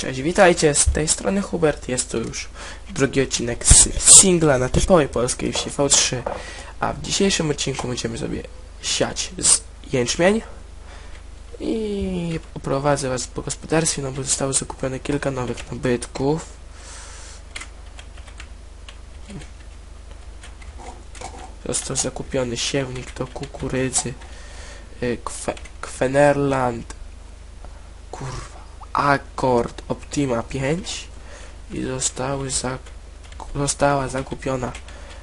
Cześć, witajcie, z tej strony Hubert, jest to już drugi odcinek z singla na typowej polskiej wsi V3, a w dzisiejszym odcinku będziemy sobie siać z jęczmień i oprowadzę was po gospodarstwie, no bo zostało zakupione kilka nowych nabytków. Został zakupiony siewnik do kukurydzy, y, kwe, Kwenerland, kurwa, Akord Optima 5 i zostały za, została zakupiona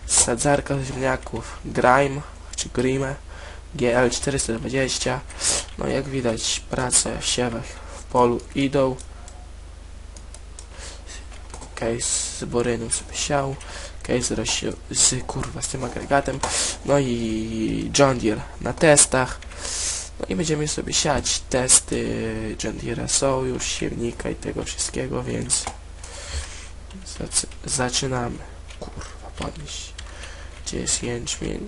sadzarka z ziemniaków Grime, czy Grime GL 420 no jak widać prace w siewach w polu idą. Case z boryną sobie siał case rozsiał z kurwa z tym agregatem. No i John Deere na testach no i będziemy sobie siać testy Deere są już, siewnika i tego wszystkiego, więc zac zaczynamy. Kurwa, podnieść. Gdzie jest jęczmień?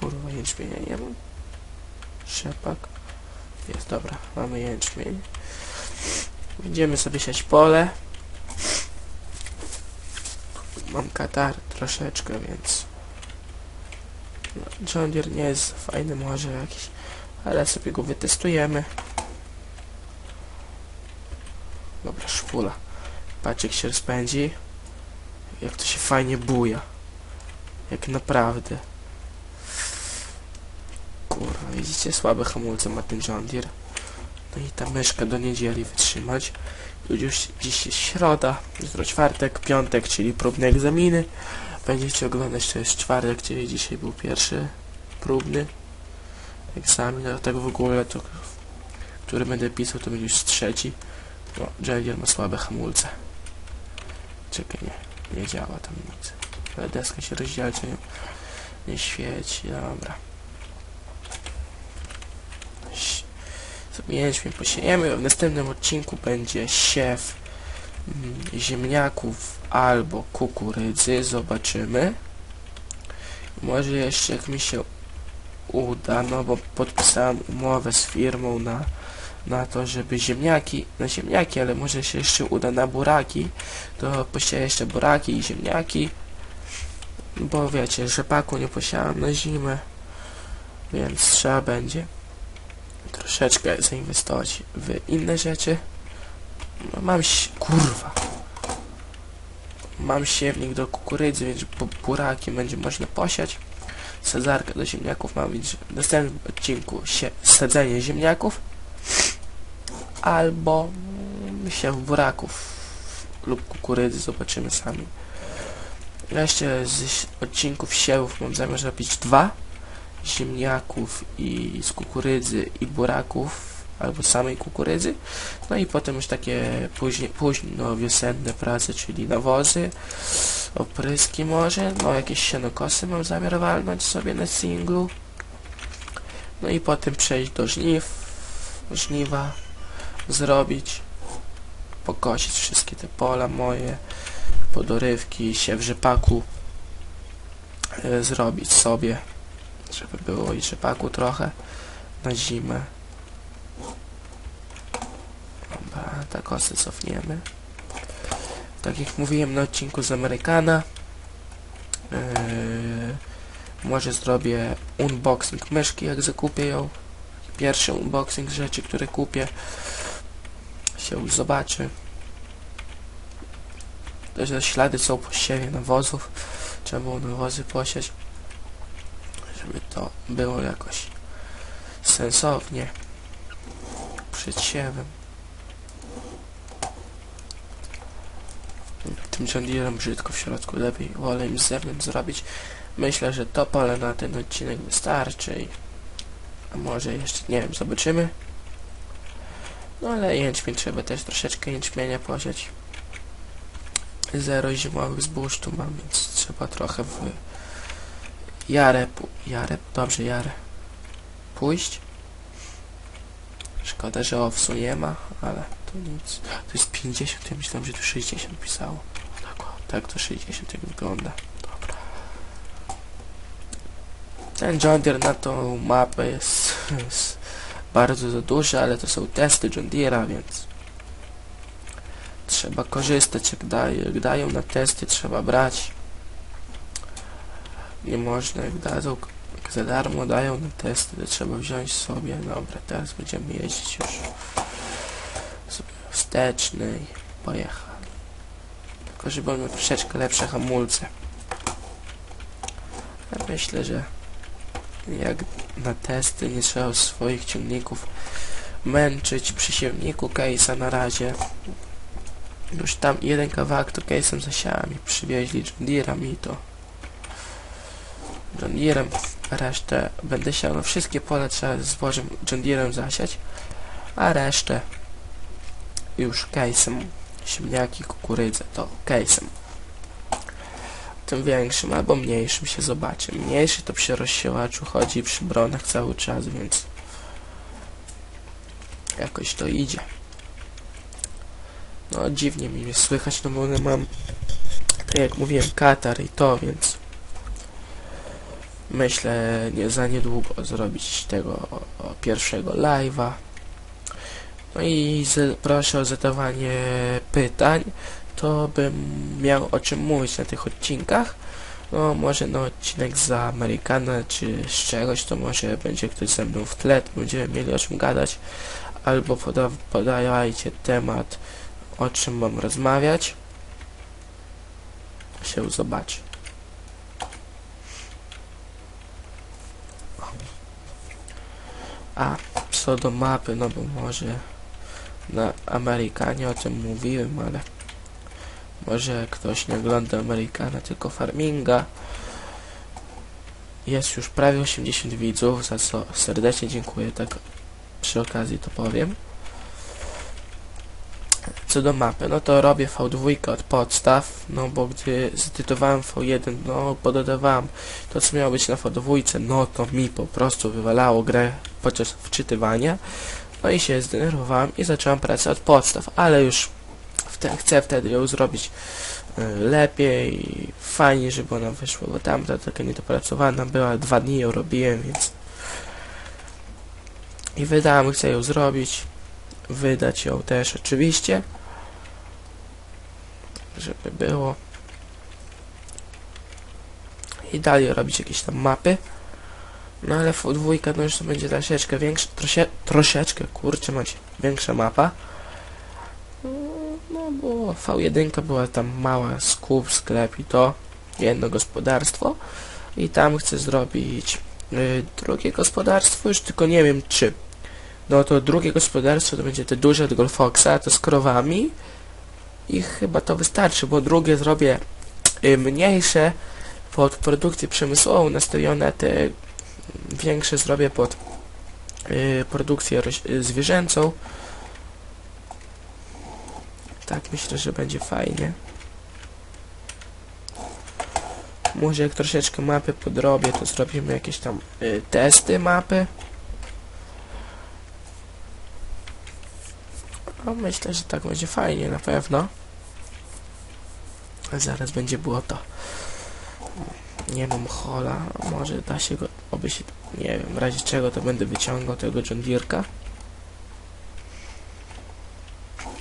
Kurwa, jęczmienia nie mam. Szepak. Jest, dobra, mamy jęczmień. Będziemy sobie siać pole. Mam katar troszeczkę, więc no, John Deere nie jest fajny może jakiś, ale sobie go wytestujemy. Dobra, szpula. Patrz jak się rozpędzi. Jak to się fajnie buja. Jak naprawdę. Kurwa, widzicie? Słabe hamulce ma ten John Deere. No i ta myszka do niedzieli wytrzymać. Już dziś jest środa, jutro czwartek, piątek, czyli próbne egzaminy. Będziecie oglądać, to jest czwartek, czyli dzisiaj był pierwszy próbny egzamin, a tak w ogóle to, który będę pisał, to będzie już trzeci. No, Javier ma słabe hamulce. Czekaj, nie, nie działa tam nic. Ale deska się rozdzielcza, nie, nie świeci, dobra. Jęczmień posiejemy, w następnym odcinku będzie siew ziemniaków albo kukurydzy, zobaczymy. Może jeszcze jak mi się uda, no bo podpisałem umowę z firmą na, na to, żeby ziemniaki, na ziemniaki, ale może się jeszcze uda na buraki, to posieję jeszcze buraki i ziemniaki, bo wiecie, rzepaku nie posiałem na zimę, więc trzeba będzie troszeczkę zainwestować w inne rzeczy. No, mam, si- kurwa, mam siewnik do kukurydzy, więc po buraki będzie można posiać. Sadzarkę do ziemniaków mam, więc w następnym odcinku sie sadzenie ziemniaków albo mm, siew buraków lub kukurydzy, zobaczymy sami. Ja jeszcze z odcinków siewów mam zamiar robić dwa ziemniaków i z kukurydzy i buraków albo samej kukurydzy. No i potem już takie późno wiosenne prace, czyli nawozy opryski może, no jakieś sianokosy mam zamiar walnąć sobie na singlu. No i potem przejść do żniw żniwa zrobić pokosić wszystkie te pola moje podorywki, siew rzepaku e, zrobić sobie żeby było i rzepaku trochę na zimę Dobra, te kosy cofniemy. Tak jak mówiłem na odcinku z Amerykana, yy, może zrobię unboxing myszki, jak zakupię ją. Pierwszy unboxing rzeczy, które kupię, się już zobaczy. Też ślady są po siewie nawozów. Trzeba było nawozy posiać, żeby to było jakoś sensownie przed siewem. tym John brzydko w środku, lepiej wolę im z zewnątrz zrobić. Myślę, że to pole na ten odcinek wystarczy a może jeszcze, nie wiem, zobaczymy. No ale jęczmień trzeba też troszeczkę jęczmienia posiać. Zero zimowych zbóż tu mam, więc trzeba trochę w jarę, jarę, dobrze, jarę pójść. Szkoda, że owsu nie ma, ale to nic. To jest 50, ja myślałem, że tu 60 pisało. Tak, to 60 jak wygląda. Dobra. Ten John Deere na tą mapę jest, jest bardzo za duże, ale to są testy John Deere'a, więc trzeba korzystać, jak, daje, jak dają na testy, trzeba brać. Nie można, jak dadzą, jak za darmo dają na testy, to trzeba wziąć sobie. Dobra, teraz będziemy jeździć już sobie wsteczny i pojechać. Tylko żeby miał troszeczkę lepsze hamulce. Ja myślę, że jak na testy nie trzeba swoich ciągników męczyć przy silniku case'a na razie. Już tam jeden kawałek to case'em zasiałem i przywieźli John Deere'a mi to. John Deere'em resztę będę siał, no wszystkie pola trzeba z Bożym John Deere'em zasiać, a resztę już case'em, ziemniaki, kukurydzę to case'em. Tym większym albo mniejszym się zobaczy. Mniejszy to przy rozsiewaczu chodzi przy bronach cały czas, więc jakoś to idzie. No dziwnie mi jest słychać, no bo mam tak jak mówiłem katar i to, więc myślę nie za niedługo zrobić tego pierwszego live'a. No i proszę o zadawanie pytań, to bym miał o czym mówić na tych odcinkach. No może na odcinek z Amerykana czy z czegoś, to może będzie ktoś ze mną w tle, będziemy mieli o czym gadać. Albo poda podajajcie temat, o czym mam rozmawiać. Się zobaczy. A, co do mapy, no bo może na Amerykanie o tym mówiłem, ale może ktoś nie ogląda Amerykana, tylko Farminga. Jest już prawie 80 widzów, za co serdecznie dziękuję, tak przy okazji to powiem. Co do mapy, no to robię V2 od podstaw, no bo gdy zedytowałem V1, no pododawałem to co miało być na V2, no to mi po prostu wywalało grę podczas wczytywania. No i się zdenerwowałem i zacząłem pracę od podstaw, ale już wte chcę wtedy ją zrobić y, lepiej fajnie, żeby ona wyszła, bo tamta taka niedopracowana była, dwa dni ją robiłem, więc i wydałem, chcę ją zrobić, wydać ją też oczywiście, żeby było i dalej robić jakieś tam mapy. No ale V2 no już to będzie troszeczkę większa, trosie, troszeczkę, kurczę macie, większa mapa. No bo V1 była tam mała skup, sklep i to, jedno gospodarstwo. I tam chcę zrobić y, drugie gospodarstwo, już tylko nie wiem czy. No to drugie gospodarstwo to będzie te duże od Golfoxa, to z krowami. I chyba to wystarczy, bo drugie zrobię y, mniejsze pod produkcję przemysłową nastawione, te większe zrobię pod y, produkcję y, zwierzęcą. Tak, myślę, że będzie fajnie. Może jak troszeczkę mapy podrobię, to zrobimy jakieś tam y, testy mapy. No, myślę, że tak będzie fajnie, na pewno. Zaraz będzie było to. Nie mam hola, może da się go, oby się, nie wiem, w razie czego to będę wyciągał tego John Deere'ka.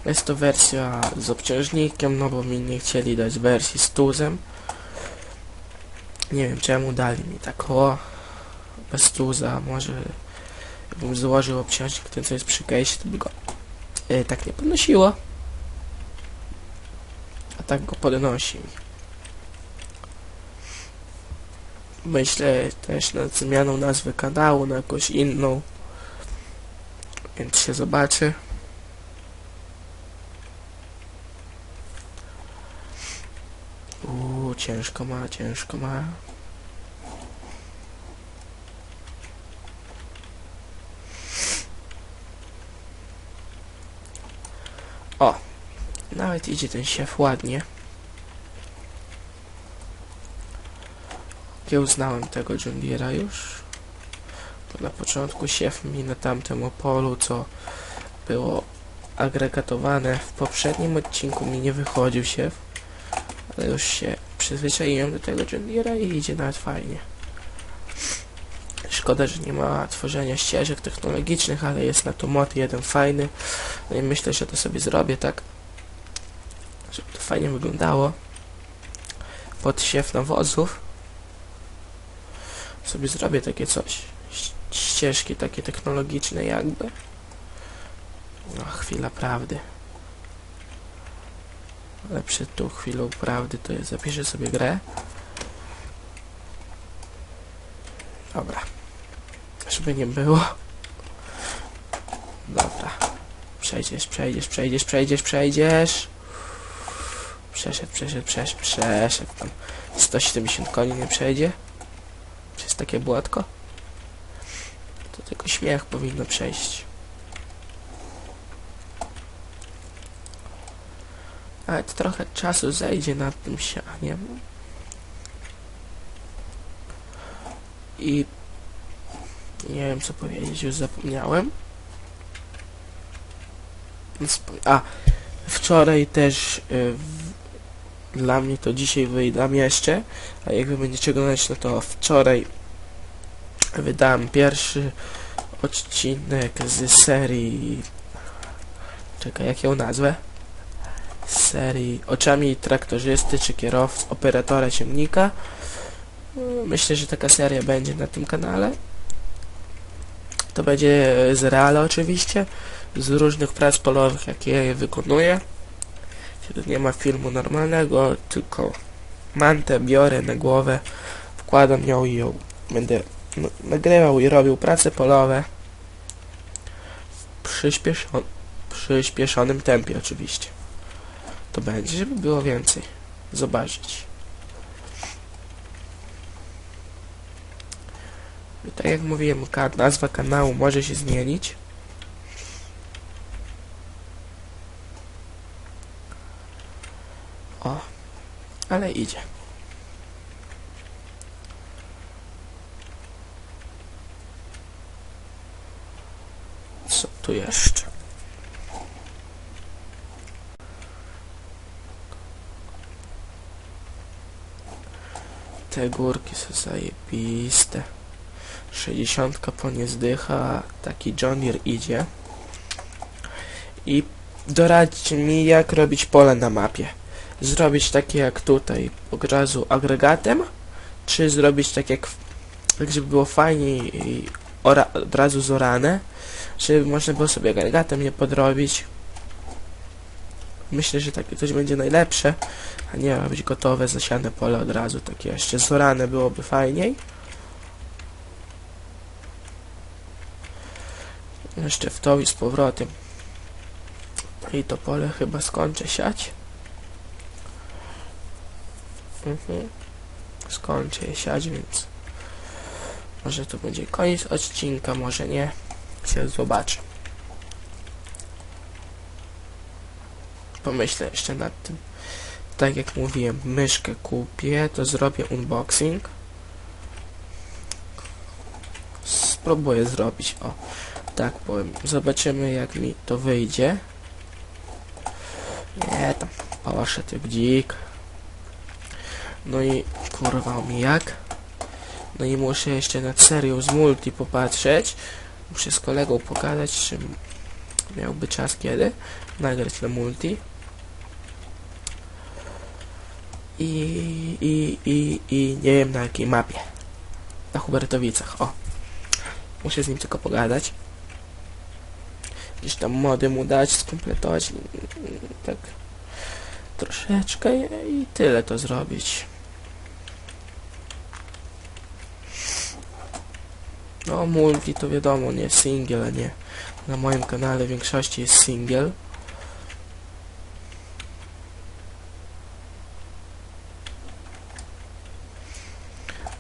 Jest to wersja z obciążnikiem, no bo mi nie chcieli dać wersji z tuzem. Nie wiem czemu dali mi tak o bez tuza, może bym złożył obciążnik ten co jest przy case, to by go yy, tak nie podnosiło. A tak go podnosi. Myślę też nad zmianą nazwy kanału na jakąś inną. Więc się zobaczy. Uuu, ciężko ma, ciężko ma. O, nawet idzie ten siew ładnie. Kiełznałem tego John Deere'a już. Bo na początku siew mi na tamtym polu, co było agregatowane. W poprzednim odcinku mi nie wychodził siew. Ale już się przyzwyczaiłem do tego John Deere'a i idzie nawet fajnie. Szkoda, że nie ma tworzenia ścieżek technologicznych, ale jest na to mod jeden fajny. No i myślę, że to sobie zrobię tak, żeby to fajnie wyglądało. Pod siew nawozów sobie zrobię takie coś. Ścieżki takie technologiczne jakby. No, chwila prawdy. Ale przed tą chwilą prawdy to ja zapiszę sobie grę. Dobra. Żeby nie było. Dobra. Przejdziesz, przejdziesz, przejdziesz, przejdziesz, przejdziesz. Przeszedł, przeszedł, przeszedł, przeszedł tam. 170 koni nie przejdzie. Takie błotko. To tylko śmiech powinno przejść. Ale to trochę czasu zejdzie nad tym sianiem. I nie wiem co powiedzieć, już zapomniałem. A, wczoraj też y, dla mnie to dzisiaj wydam jeszcze, a jak wy będziecie oglądać, no to wczoraj wydałem pierwszy odcinek z serii czekaj, jak ją nazwę? Serii Oczami traktorzysty czy kierowcy operatora ciemnika Myślę, że taka seria będzie na tym kanale. To będzie z Reala oczywiście, z różnych prac polowych, jakie wykonuję. Nie ma filmu normalnego, tylko mantę biorę na głowę, wkładam ją i ją będę nagrywał i robił prace polowe w przyspieszon przyspieszonym tempie oczywiście. To będzie, żeby było więcej zobaczyć. I tak jak mówiłem, nazwa kanału może się zmienić. O, ale idzie. Co tu jeszcze? Te górki są zajebiste. 60 po nie zdycha, taki John Deere idzie. I doradźcie mi, jak robić pole na mapie. Zrobić takie jak tutaj, od razu agregatem, czy zrobić tak jak, żeby było fajnie i od razu zorane, żeby można było sobie agregatem nie podrobić. Myślę, że takie coś będzie najlepsze, a nie robić gotowe, zasiane pole od razu, takie jeszcze zorane byłoby fajniej. Jeszcze w to i z powrotem. I to pole chyba skończę siać. Mhm. Skończę je siać, więc może to będzie koniec odcinka, może nie. Się zobaczę. Pomyślę jeszcze nad tym. Tak jak mówiłem, myszkę kupię, to zrobię unboxing. Spróbuję zrobić, o tak powiem. Zobaczymy jak mi to wyjdzie. Nie tam, poszedł jak dzik. No i kurwa mi jak. No i muszę jeszcze nad serią z multi popatrzeć. Muszę z kolegą pogadać, czy miałby czas kiedy nagrać na multi. I, i, i, i nie wiem na jakiej mapie. Na Hubertowicach, o. Muszę z nim tylko pogadać. Gdzieś tam mody mu dać, skompletować. Tak troszeczkę i tyle to zrobić. No, multi to wiadomo, nie single, a nie. Na moim kanale w większości jest single.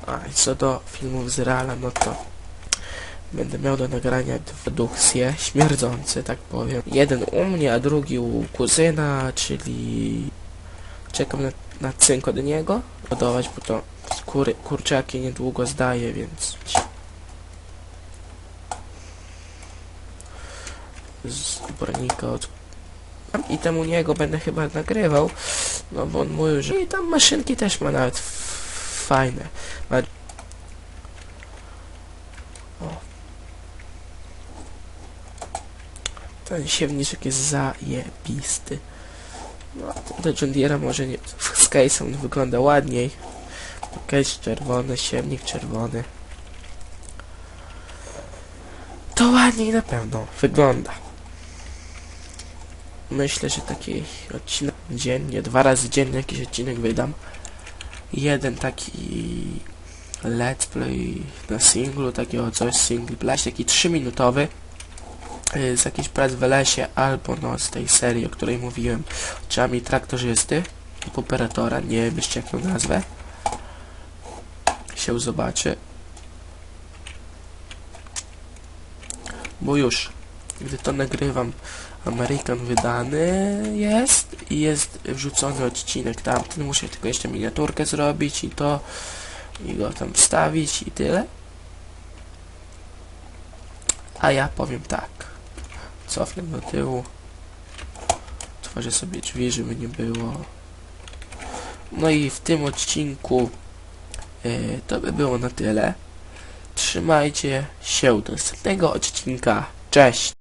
A i co do filmów z Reala, no to będę miał do nagrania dwa dukcje śmierdzące, tak powiem. Jeden u mnie, a drugi u kuzyna, czyli czekam na, na cynk od niego. Budować, bo to kury, kurczaki niedługo zdaje, więc z Kupernika od... I temu niego będę chyba nagrywał, no bo on mówił, że... I tam maszynki też ma nawet fajne. Ma... O. Ten siewniczek jest zajebisty. No, do John może nie... Z Case'em wygląda ładniej. Case czerwony, siewnik czerwony. To ładniej na pewno wygląda. Myślę, że taki odcinek dziennie, dwa razy dziennie jakiś odcinek wydam. Jeden taki let's play na singlu, takiego coś single play, taki 3 minutowy y, z jakiejś prac w lesie albo no z tej serii, o której mówiłem, oczami traktorzysty operatora, nie wiem jeszcze jak ją nazwę. Się zobaczy. Bo już, gdy to nagrywam, American wydany jest i jest wrzucony odcinek tamten. Muszę tylko jeszcze miniaturkę zrobić i to i go tam wstawić i tyle. A ja powiem tak. Cofnę do tyłu. Tworzę sobie drzwi, żeby nie było. No i w tym odcinku yy, to by było na tyle. Trzymajcie się do następnego odcinka. Cześć!